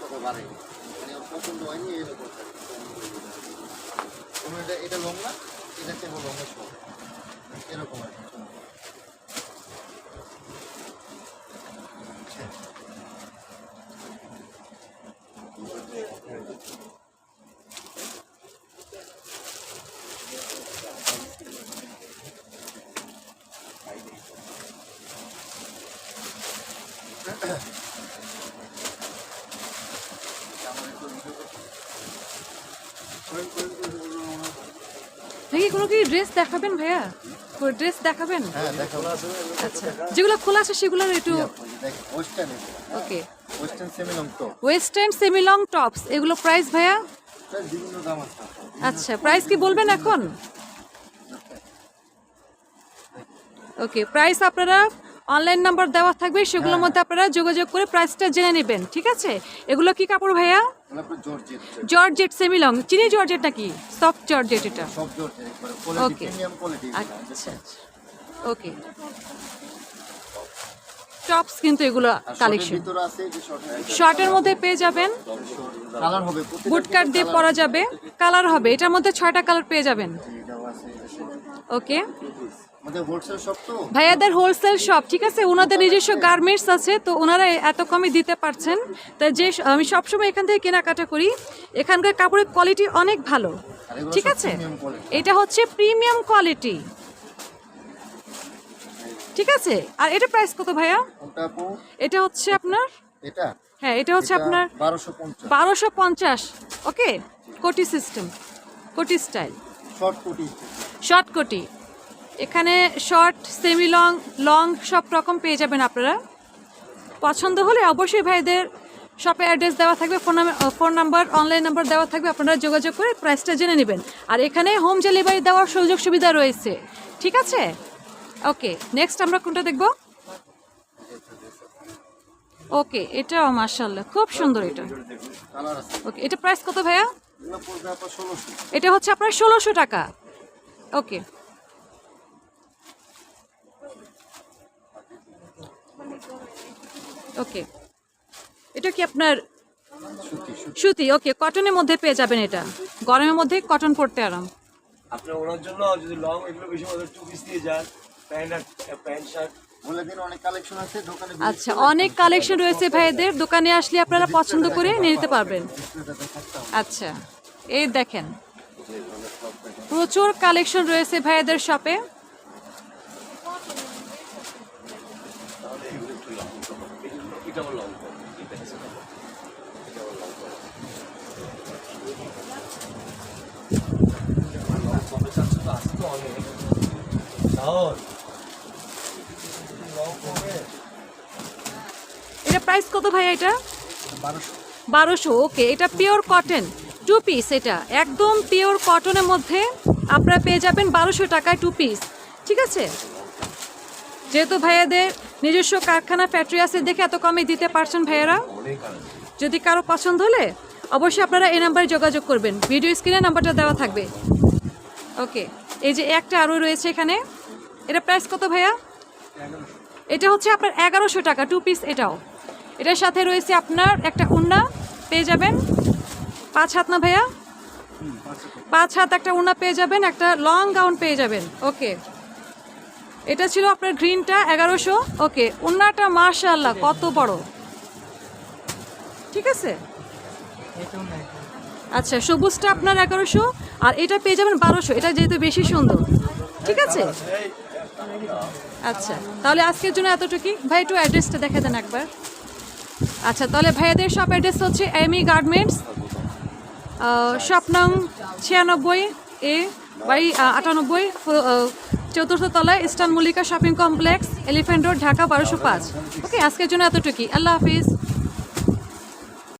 কত বাড়ে? মানে পছন্দ হয়নি এরকম এটা এটা লং না? এটা কেবল লং এরকম আর কি। ভাই কোনো কি ড্রেস দেখাবেন ভাইয়া? ড্রেস দেখাবেন? হ্যাঁ আচ্ছা যেগুলো খোলা আছে সেগুলোর একটু ওকে ওয়েস্টার্ন সেমি লং তো ওয়েস্টার্ন সেমি লং টপস এগুলো প্রাইস ভাইয়া? আচ্ছা প্রাইস কি বলবেন এখন? ওকে প্রাইস আপনারা অনলাইন নাম্বার দেওয়া থাকবে সেগুলোর মধ্যে আপনারা যোগাযোগ করে প্রাইসটা জেনে নেবেন ঠিক আছে? এগুলো কি কাপড় ভাইয়া? জর্জেট জর্জেট সেমি লং চিনি জর্জেট নাকি সফট জর্জেট এটা? কোয়ালিটি আচ্ছা ওকে টপস কিন্তু এগুলো কালেকশন শর্টের মধ্যে পেয়ে যাবেন। কালার হবে বুট কাট দিয়ে পরা যাবে। কালার হবে এটার মধ্যে ছয়টা কালার পেয়ে যাবেন। ওকে ভাইয়াদের হোলসেল শপ ঠিক আছে? ওনাদের নিজস্ব গার্মেন্টস আছে তো ওনারা এত কমে দিতে পারছেন। তাই যে আমি সবসময় এখান থেকে কেনাকাটা করি। এখানকার কাপড়ের কোয়ালিটি অনেক ভালো ঠিক আছে? এটা হচ্ছে প্রিমিয়াম কোয়ালিটি ঠিক আছে? আর এটা প্রাইস কত ভাইয়া? এটা হচ্ছে আপনার? এটা? হ্যাঁ এটা হচ্ছে আপনার বারোশো পঞ্চাশ। ওকে কোটি সিস্টেম কোটি স্টাইল শর্ট কোটি। শর্ট কোটি। এখানে শর্ট সেমি লং লং সব রকম পেয়ে যাবেন আপনারা। পছন্দ হলে অবশ্যই ভাইদের শপে অ্যাড্রেস দেওয়া থাকবে phone phone number online number দেওয়া থাকবে, আপনারা যোগাযোগ করে প্রাইসটা জেনে নেবেন। আর এখানে হোম ডেলিভারি দেওয়ার সুযোগ সুবিধা রয়েছে। ঠিক আছে? ওকে নেক্সট আমরা কোনটা দেখব? ওকে এটাও মার্শাল্লাহ খুব সুন্দর এটা। ওকে এটা প্রাইস কত ভাইয়া? এটা হচ্ছে আপনার ষোলোশো টাকা। ওকে ওকে এটা কি আপনার সুতি? ওকে কটনের মধ্যে পেয়ে যাবেন এটা। গরমের মধ্যে কটন পড়তে আরাম। আপনার ওনার জন্য যদি লং এগুলো বেশি মতো টু পিস দিয়ে যান প্যান্ট আর প্যান্ট শার্ট আচ্ছা অনেক কালেকশন রয়েছে ভাইদের। দোকানে আসলে আপনারা পছন্দ করে নিয়ে নিতে পারবেন। আচ্ছা এই দেখেন। প্রচুর কালেকশন রয়েছে ভাইদের শপে এটা আমার লং এটা প্রাইস কত এটা? বারোশো ওকে এটা পিওর কটন টু পিস এটা। একদম পিওর কটনের মধ্যে আপনারা পেয়ে যাবেন বারোশো টাকায় টু পিস ঠিক আছে? যেহেতু ভাইয়াদের নিজস্ব কারখানা ফ্যাক্টরি আছে দেখে এত কমে দিতে পারছেন ভাইয়েরা? যদি কারও পছন্দ হলে অবশ্যই আপনারা এই নাম্বারে যোগাযোগ করবেন। ভিডিও স্ক্রিনে নাম্বারটা দেওয়া থাকবে। ওকে, এই যে একটা আরও রয়েছে এখানে। এটা প্রাইস কত ভাইয়া? এটা হচ্ছে আপনার এগারোশো টাকা টু পিস এটাও। এটার সাথে রয়েছে আপনার একটা উন্না, পেয়ে যাবেন। পাঁচ হাত না ভাইয়া? পাঁচ হাত একটা উন্না পেয়ে যাবেন, একটা লং গাউন পেয়ে যাবেন। ওকে। এটা ছিল আপনার গ্রিনটা, এগারোশো। ওকে উন্নাটা মাশাআল্লাহ, কত বড়। ঠিক আছে? আচ্ছা সবুজটা আপনার এগারোশো, আর এটা পেয়ে যাবেন বারোশো। এটা যেহেতু বেশি সুন্দর। ঠিক আছে? আচ্ছা তাহলে আজকের জন্য এতটুকুই। ভাই, একটু অ্যাড্রেসটা দেখে দেন একবার। আচ্ছা তাহলে ভাইয়াদের সব অ্যাড্রেস হচ্ছে এমি গার্মেন্টস শপ ছিয়ানব্বই এ বাই আটানব্বই চতুর্থ তলায় Eastern Mallika shopping complex, Elephant Road, Dhaka বারোশো পাঁচ। ওকে, আজকের জন্য এতটুকুই। আল্লাহ হাফিজ।